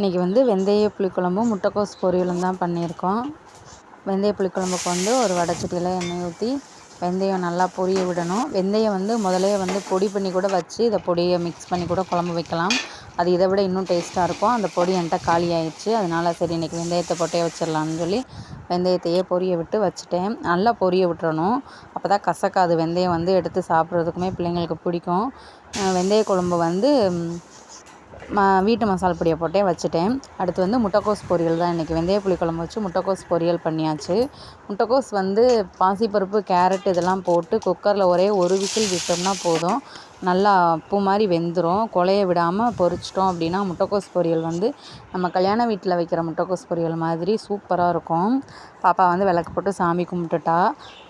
இன்றைக்கி வந்து வெந்தய புளிக்குழம்பும் முட்டைக்கோஸ் பொரியலும் தான் பண்ணியிருக்கோம். வெந்தய புளிக்குழம்புக்கு வந்து ஒரு வடைச்சட்டியில் எண்ணெய் ஊற்றி வெந்தயம் நல்லா பொரிய விடணும். வெந்தயம் வந்து முதலே வந்து பொடி பண்ணி கூட வச்சு இதை பொடியை மிக்ஸ் பண்ணி கூட குழம்பு வைக்கலாம். அது இதை விட இன்னும் டேஸ்ட்டாக இருக்கும். அந்த பொடி என்கிட்ட காலி ஆயிடுச்சு. அதனால் சரி இன்றைக்கி வெந்தயத்தை போட்டே வச்சிடலான்னு சொல்லி வெந்தயத்தையே பொரிய விட்டு வச்சுட்டேன். நல்லா பொரிய விட்டுறணும். அப்போ தான் கசக்காது. வெந்தயம் வந்து எடுத்து சாப்பிட்றதுக்குமே பிள்ளைங்களுக்கு பிடிக்கும். வெந்தய குழம்பு வந்து ம வீட்டு மசாலா பொடியை போட்டே வச்சுட்டேன். அடுத்து வந்து முட்டைக்கோஸ் பொரியல் தான் இன்றைக்கி வெந்தய புளிக்குழம்பு வச்சு முட்டைக்கோஸ் பொரியல் பண்ணியாச்சு. முட்டைக்கோஸ் வந்து பாசிப்பருப்பு கேரட் இதெல்லாம் போட்டு குக்கரில் ஒரே ஒரு விசில் விட்டோம்னா போதும். நல்லா பூ மாதிரி வெந்துடும் குழைய விடாமல் பொரிச்சிட்டோம் அப்படின்னா முட்டைக்கோஸ் பொரியல் வந்து நம்ம கல்யாண வீட்டில் வைக்கிற முட்டைக்கோஸ் பொரியல் மாதிரி சூப்பராக இருக்கும். பாப்பா வந்து விளக்கு போட்டு சாமி கும்பிட்டுட்டா.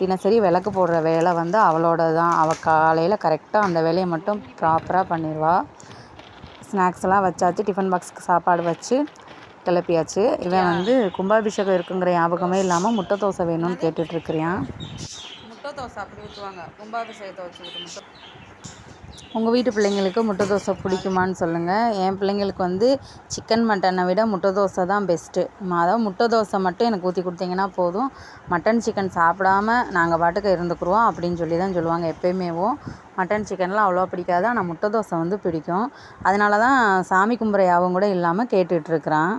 தினசரி விளக்கு போடுற வேலை வந்து அவளோட தான் அவள் காலையில் கரெக்டாக அந்த வேலையை மட்டும் ப்ராப்பராக பண்ணிடுவாள் ஸ்நாக்ஸ்லாம் வச்சாச்சு. டிஃபன் பாக்ஸுக்கு சாப்பாடு வச்சு கிளப்பியாச்சு. இவன் வந்து கும்பாபிஷேகம் இருக்குங்கிற ஞாபகமே இல்லாமல் முட்டை தோசை வேணும்னு கேட்டுட்ருக்குறியான் முட்டை தோசை அப்படி ஊற்றுவாங்க கும்பாபிஷேகத்தை வச்சுக்கிட்டு முட்டை உங்கள் வீட்டு பிள்ளைங்களுக்கு முட்டை தோசை பிடிக்குமான்னு சொல்லுங்கள் என் பிள்ளைங்களுக்கு வந்து சிக்கன் மட்டனை விட முட்டை தோசை தான் பெஸ்ட்டு அதாவது முட்டை தோசை மட்டும் எனக்கு ஊற்றி கொடுத்தீங்கன்னா போதும். மட்டன் சிக்கன் சாப்பிடாம நாங்கள் பாட்டுக்கு இருந்துக்குருவோம் அப்படின்னு சொல்லி தான் சொல்லுவாங்க எப்போயுமேவும் மட்டன் சிக்கன்லாம் அவ்வளோ பிடிக்காது. ஆனால் முட்டை தோசை வந்து பிடிக்கும். அதனால தான் சாமி கும்புற யாவும் கூட இல்லாமல் கேட்டுட்ருக்குறான்